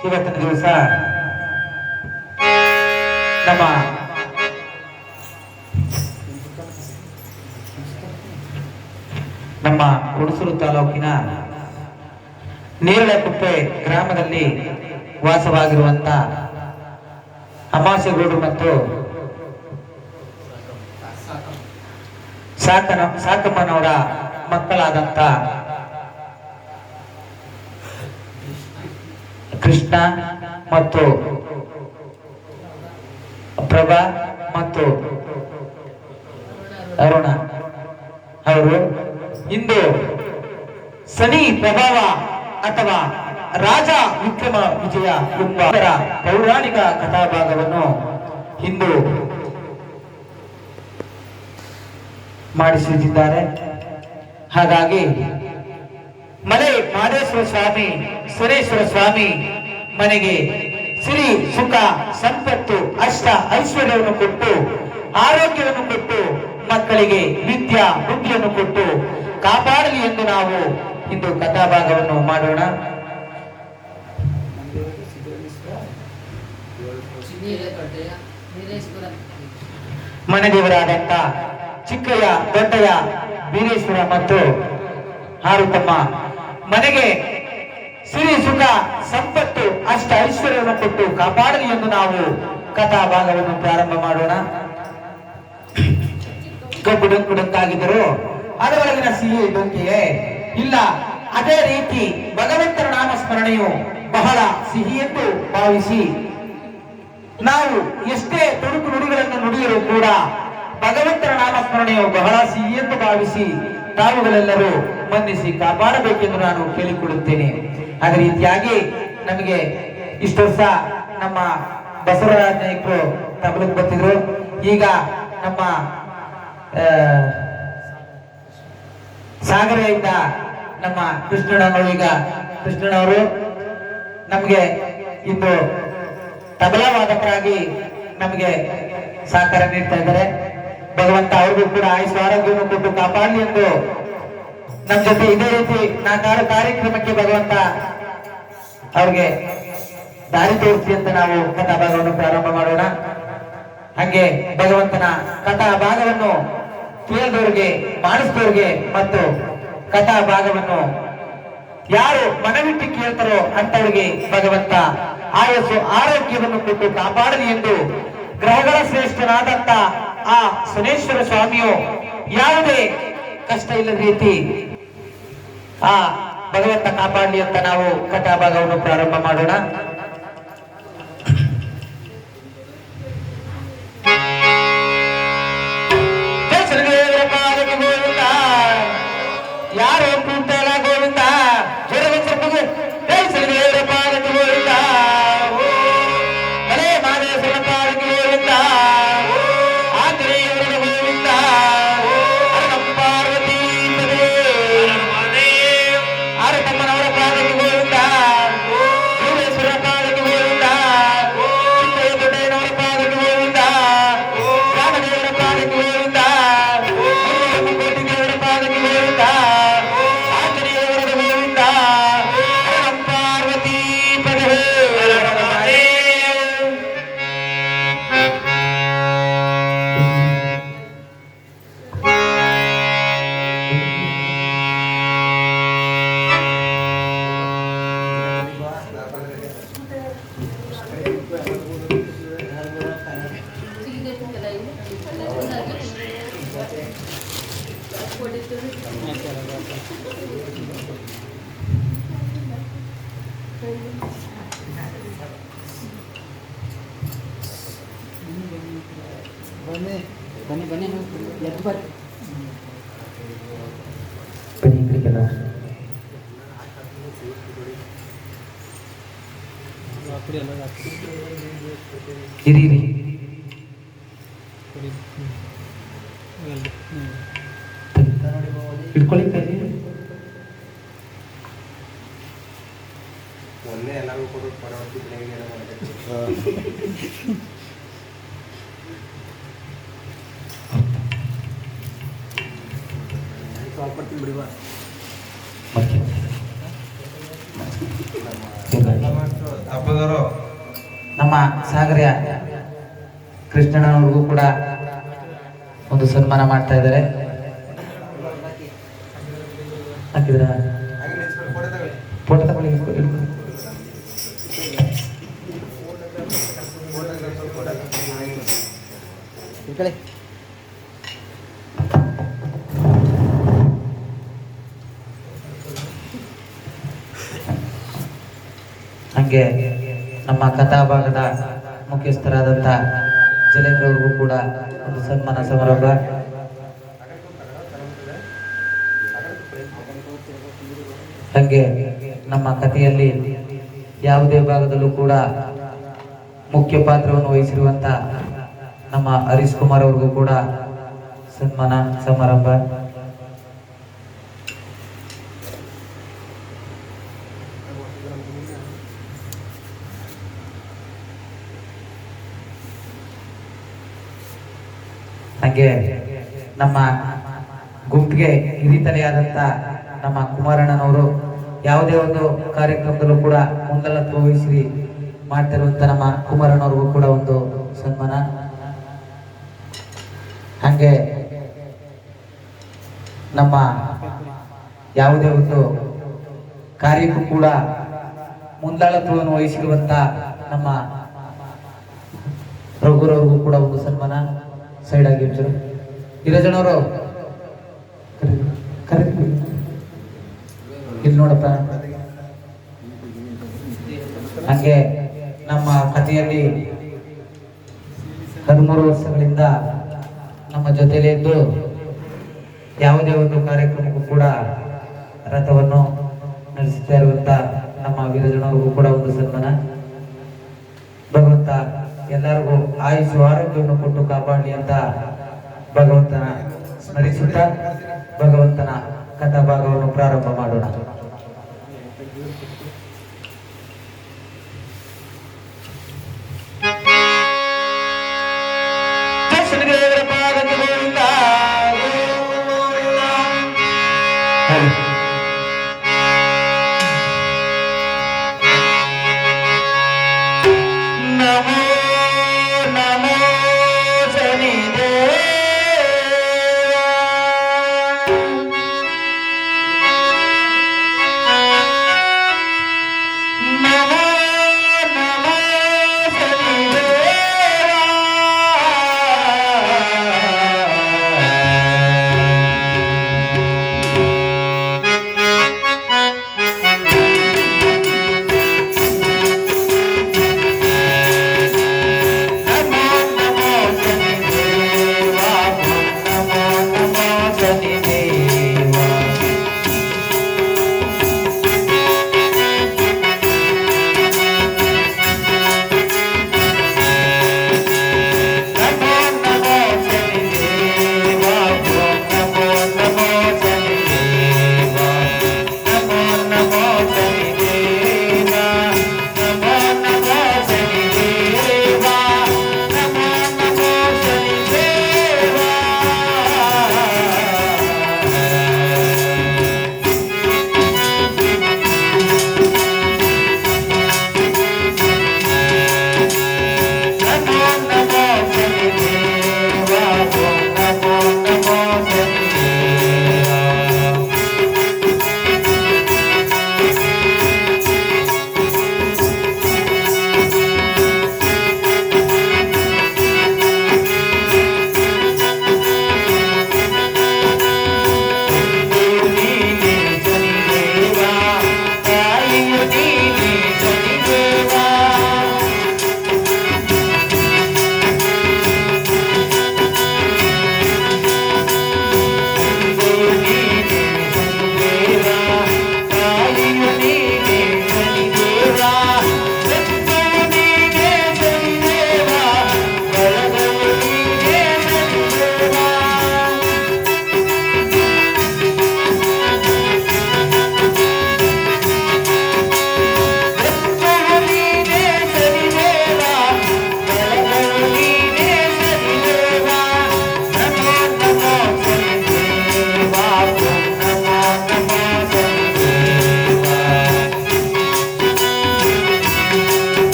ಇವತ್ತಿನ ದಿವಸ ನಮ್ಮ ನಮ್ಮ ಹುಣಸೂರು ತಾಲೂಕಿನ ನೇರಳೆಕುಪ್ಪೆ ಗ್ರಾಮದಲ್ಲಿ ವಾಸವಾಗಿರುವಂತ ಅಮಾಸೆಗೌಡರು ಮತ್ತು ಸಾಕನ ಸಾಕಮ್ಮನವರ ಮಕ್ಕಳಾದಂತ ಕೃಷ್ಣ ಮತ್ತು ಪ್ರಭಾ ಮತ್ತು ಅರುಣ. ಅವರು ಇಂದು ಸನಿ ಪ್ರಭಾವ ಅಥವಾ ರಾಜ ವಿಕ್ರಮ ವಿಜಯ ಎಂಬ ಪೌರಾಣಿಕ ಕಥಾಭಾಗವನ್ನು ಇಂದು ಮಾಡಿಸಿದ್ದಾರೆ ಹಾಗಾಗಿ ಮಲೆ ಮಾದೇಶ್ವರ ಸ್ವಾಮಿ ಸುರೇಶ್ವರ ಸ್ವಾಮಿ ಮನೆಗೆ ಸಿರಿ, ಸುಖ, ಸಂಪತ್ತು, ಅಷ್ಟ, ಐಶ್ವರ್ಯವನ್ನು ಕೊಟ್ಟು, ಆರೋಗ್ಯವನ್ನು ಕೊಟ್ಟು, ಮಕ್ಕಳಿಗೆ ವಿದ್ಯಾ, ಬುದ್ಧಿಯನ್ನು ಕೊಟ್ಟು ಕಾಪಾಡಲಿ ಎಂದು ನಾವು ಇಂದು ಕಥಾಭಾಗವನ್ನು ಮಾಡೋಣ. ಮನದೇವರಾದಂತ ಚಿಕ್ಕಯ್ಯ, ದೊಡ್ಡಯ್ಯ, ವೀರೇಶ್ವರ ಮತ್ತು ಹಾರುತಮ್ಮ ಮನೆಗೆ ಸಿರಿ ಸುಖ, ಸಂಪತ್ತು, ಅಷ್ಟ ಐಶ್ವರ್ಯವನ್ನು ಕೊಟ್ಟು ಕಾಪಾಡಲಿ ಎಂದು ನಾವು ಕಥಾ ಭಾಗವನ್ನು ಪ್ರಾರಂಭ ಮಾಡೋಣ. ಡೊಂಕು ಅದರೊಳಗಿನ ಸಿಹಿ ಡೊಂಕಿಯೇ ಇಲ್ಲ. ಅದೇ ರೀತಿ ಭಗವಂತನ ನಾಮಸ್ಮರಣೆಯು ಬಹಳ ಸಿಹಿ ಎಂದು ಭಾವಿಸಿ, ನಾವು ಎಷ್ಟೇ ತುಡುಕು ನುಡಿಗಳನ್ನು ನುಡಿಯಲು ಕೂಡ ಭಗವಂತನ ನಾಮಸ್ಮರಣೆಯು ಬಹಳ ಸಿಹಿ ಎಂದು ಭಾವಿಸಿ ತಾವುಗಳೆಲ್ಲರೂ ಮನ್ನಿಸಿ ಕಾಪಾಡಬೇಕೆಂದು ನಾನು ಕೇಳಿಕೊಳ್ಳುತ್ತೇನೆ. ಅದೇ ರೀತಿಯಾಗಿ ನಮಗೆ ಇಷ್ಟು ವರ್ಷ ನಮ್ಮ ಬಸವರಾಜ ನಾಯಕರು ತಬಲಕ್ಕೆ ಬರ್ತಿದ್ರು. ಈಗ ನಮ್ಮ ಸಾಗರ ಸಾಗರದಿಂದ ನಮ್ಮ ಕೃಷ್ಣಣ್ಣವರು ಈಗ ಕೃಷ್ಣಣ್ಣವರು ನಮಗೆ ಇಂದು ತಬಲಾ ವಾದಕರಾಗಿ ನಮಗೆ ಸಹಕಾರ ನೀಡ್ತಾ ಇದ್ದಾರೆ. ಭಗವಂತ ಅವ್ರಿಗೂ ಕೂಡ ಆಯುಷ್ ಆರೋಗ್ಯವನ್ನು ಕೊಟ್ಟು ಕಾಪಾಡಲಿ ಎಂದು ನಮ್ಮ ಜೊತೆ ಇದೇ ರೀತಿ ನಾಲ್ಕಾರು ಕಾರ್ಯಕ್ರಮಕ್ಕೆ ಭಗವಂತ ಅವ್ರಿಗೆ ದಾರಿ ತೋರಿಸಿ ಅಂತ ನಾವು ಕಥಾ ಭಾಗವನ್ನು ಪ್ರಾರಂಭ ಮಾಡೋಣ. ಹಂಗೆ ಭಗವಂತನ ಕಥಾ ಭಾಗವನ್ನು ಕೇಳಿದವರಿಗೆ ಮಾಡಿಸಿದವರಿಗೆ ಮತ್ತು ಕಥಾ ಭಾಗವನ್ನು ಯಾರು ಮನವಿಟ್ಟು ಕೇಳ್ತಾರೋ ಅಂತವರಿಗೆ ಭಗವಂತ ಆಯಸ್ಸು, ಆರೋಗ್ಯವನ್ನು ಕೊಟ್ಟು ಕಾಪಾಡಲಿ ಎಂದು ಗ್ರಹಗಳ ಶ್ರೇಷ್ಠನಾದಂತ ಆ ಸುನೇಶ್ವರ ಸ್ವಾಮಿಯು ಯಾವುದೇ ಕಷ್ಟ ಇಲ್ಲದ ರೀತಿ ಆ ಭಗವಂತ ಕಾಪಾಡಲಿ ಅಂತ ನಾವು ಕಥಾ ಭಾಗವನ್ನು ಪ್ರಾರಂಭ ಮಾಡೋಣ. ಯಾರು ಕೂತಲ್ಲ ಬರ್ರಿ ಬನ್ನಿ ಈ ಕಡೆಗೆಲ್ಲ. ಇರಿ ಇರಿ ಇಟ್ಕೊಳ್ಳಿ ಕೈಲಿ ಮೊನ್ನೆ ಎಲ್ಲರಿಗೂ ಕೊಟ್ಟು ಪರವರ್ತಿ ಬೆಳಗ್ಗೆ ಏನೋ ಮಾಡಿದೆ. ಸ್ವಲ್ಪ ಕೊಡ್ತೀನಿ ಬಿಡಿ ನಮ್ಮ ಸಾಗರ ಕೃಷ್ಣನವ್ರಿಗೂ ಕೂಡ ಒಂದು ಸನ್ಮಾನ ಮಾಡ್ತಾ ಇದ್ದಾರೆ. ಹಾಕಿದ್ರ? ಫೋಟೋ ತಗೊಳ್ಳಿ ಇಟ್ಕೊ- ಇಟ್ಕೊ. ಫೋಟೋ ತಗೊಳ್ಳಿ, ಫೋಟೋ ತಗೊಳ್ಳಿ. ಈ ಕಡೆ ಹಂಗೆ ನಮ್ಮ ಕಥಾಭಾಗದ ಮುಖ್ಯಸ್ಥರಾದಂಥ ಜಲೇಂದ್ರ ಅವ್ರಿಗೂ ಕೂಡ ಒಂದು ಸನ್ಮಾನ ಸಮಾರಂಭ. ಹಂಗೆ ನಮ್ಮ ಕಥೆಯಲ್ಲಿ ಯಾವುದೇ ಭಾಗದಲ್ಲೂ ಕೂಡ ಮುಖ್ಯ ಪಾತ್ರವನ್ನು ವಹಿಸಿರುವಂತ ನಮ್ಮ ಹರೀಶ್ ಕುಮಾರ್ ಅವ್ರಿಗೂ ಕೂಡ ಸನ್ಮಾನ ಸಮಾರಂಭ. ಹಾಗೆ ನಮ್ಮ ಗುಂಪಿಗೆ ಹಿರಿತಲೆಯಾದಂಥ ನಮ್ಮ ಕುಮಾರಣ್ಣನವರು ಯಾವುದೇ ಒಂದು ಕಾರ್ಯಕ್ರಮದಲ್ಲೂ ಕೂಡ ಮುಂದಲತ್ವ ವಹಿಸಿ ಮಾಡ್ತಿರುವಂತ ನಮ್ಮ ಕುಮಾರಣ್ಣವ್ರಿಗೂ ಕೂಡ ಒಂದು ಸನ್ಮಾನ. ಹಂಗೆ ನಮ್ಮ ಯಾವುದೇ ಒಂದು ಕಾರ್ಯಕ್ಕೂ ಕೂಡ ಮುಂದಾಳತ್ವವನ್ನು ವಹಿಸಿರುವಂತ ನಮ್ಮ ರಘುರವ್ರಿಗೂ ಕೂಡ ಒಂದು ಸನ್ಮಾನ. ಸೈಡ್ ಆಗಿ ಒಂಚೂರು. ಹಿರಜನವರು ಇಲ್ಲಿ ನೋಡಪ್ಪ. ಹಂಗೆ ನಮ್ಮ ಕಥೆಯಲ್ಲಿ ಹದಿಮೂರು ವರ್ಷಗಳಿಂದ ನಮ್ಮ ಜೊತೆಯಲ್ಲೇ ಇದ್ದು ಯಾವುದೇ ಒಂದು ಕಾರ್ಯಕ್ರಮಕ್ಕೂ ಕೂಡ ರಥವನ್ನು ನಡೆಸುತ್ತಾ ಇರುವಂತ ನಮ್ಮ ವೀರಜನವ್ರಿಗೂ ಕೂಡ ಒಂದು ಸನ್ಮಾನ. ಭಗವಂತ ಎಲ್ಲರಿಗೂ ಆಯುಷು ಆರೋಗ್ಯವನ್ನು ಕೊಟ್ಟು ಕಾಪಾಡಲಿ ಅಂತ ಭಗವಂತನ ಸ್ಮರಿಸುತ್ತಾ ಭಗವಂತನ ಕಥಾ ಭಾಗವನ್ನು ಪ್ರಾರಂಭ ಮಾಡೋಣ.